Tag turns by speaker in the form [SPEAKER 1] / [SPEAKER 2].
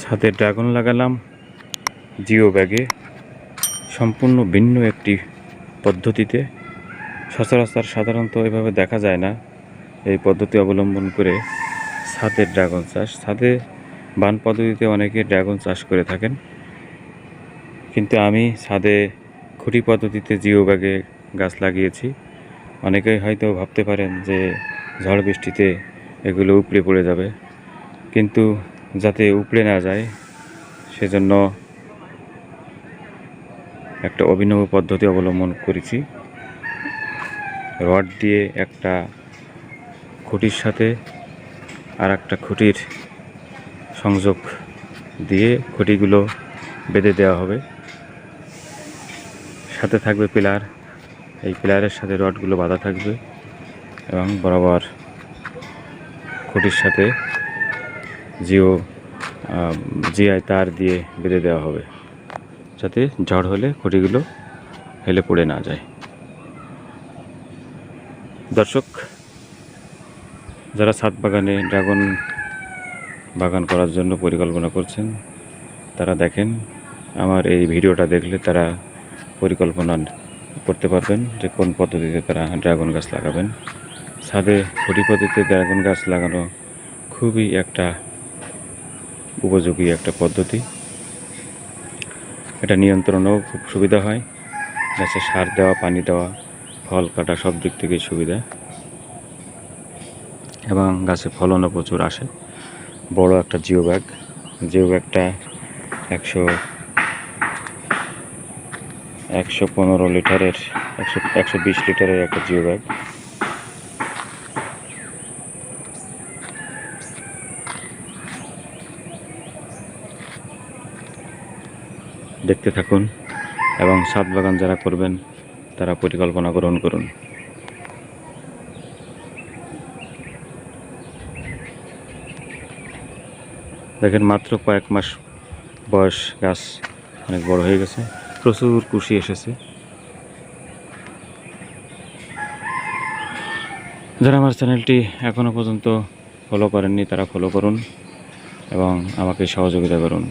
[SPEAKER 1] ছাদে ড্রাগন লাগালাম, জিও ব্যাগে। সম্পূর্ণ ভিন্ন একটি পদ্ধতিতে। সচরাচর সাধারণত এভাবে দেখা যায় না, এই পদ্ধতি অবলম্বন করে ছাদের ড্রাগন চাষ। ছাদে বান পদ্ধতিতে অনেকে ড্রাগন চাষ করে থাকেন। কিন্তু আমি ছাদে খুঁটি পদ্ধতিতে জিও ব্যাগে গাছ লাগিয়েছি। অনেকেই হয়তো ভাবতে পারেন যে ঝড় বৃষ্টিতে এগুলো উপড়ে পড়ে যাবে। কিন্তু যাতে উপড়ে না যায়, সেজন্য একটা অভিনব পদ্ধতি অবলম্বন করেছি। রড দিয়ে একটা খুঁটির সাথে আর একটা খুঁটির সংযোগ দিয়ে খুঁটিগুলো বেঁধে দেওয়া হবে। সাথে থাকবে পিলার। এই পিলারের সাথে রডগুলো বাঁধা থাকবে এবং বরাবর খুঁটির সাথে জিও জিআই তার দিয়ে বেঁধে দেওয়া হবে। যাতে ঝড় হলে খুঁটিগুলো হেলে পড়ে না যায়। দর্শক, যারা ছাদ বাগানে ড্রাগন বাগান করার জন্য পরিকল্পনা করছেন, তারা দেখেন, আমার এই ভিডিওটা দেখলে তারা পরিকল্পনা করতে পারবেন যে কোন পদ্ধতিতে তারা ড্রাগন গাছ লাগাবেন। ছাদে খুঁটি পদ্ধতিতে ড্রাগন গাছ লাগানো খুবই একটা উপযোগী একটা পদ্ধতি। এটা নিয়ন্ত্রণেও খুব সুবিধা হয়। গাছে সার দেওয়া, পানি দেওয়া, ফল কাটা সব দিক থেকেই সুবিধা। এবং গাছে ফলনও প্রচুর আসে। বড় একটা জিও ব্যাগ জিও ব্যাগটা একশো একশো পনেরো লিটারের, একশো একশো বিশ লিটারের একটা জিও ব্যাগ দেখতে থাকুন এবং ছাদ বাগান যারা করবেন, তারা পরিকল্পনা গ্রহণ করুন। দেখেন মাত্র কয়েক মাস বয়স গাছ অনেক বড় হয়ে গেছে, প্রচুর কুশি এসেছে। যারা আমার চ্যানেলটি এখনও পর্যন্ত ফলো করেননি, তারা ফলো করুন এবং আমাকে সহযোগিতা করুন।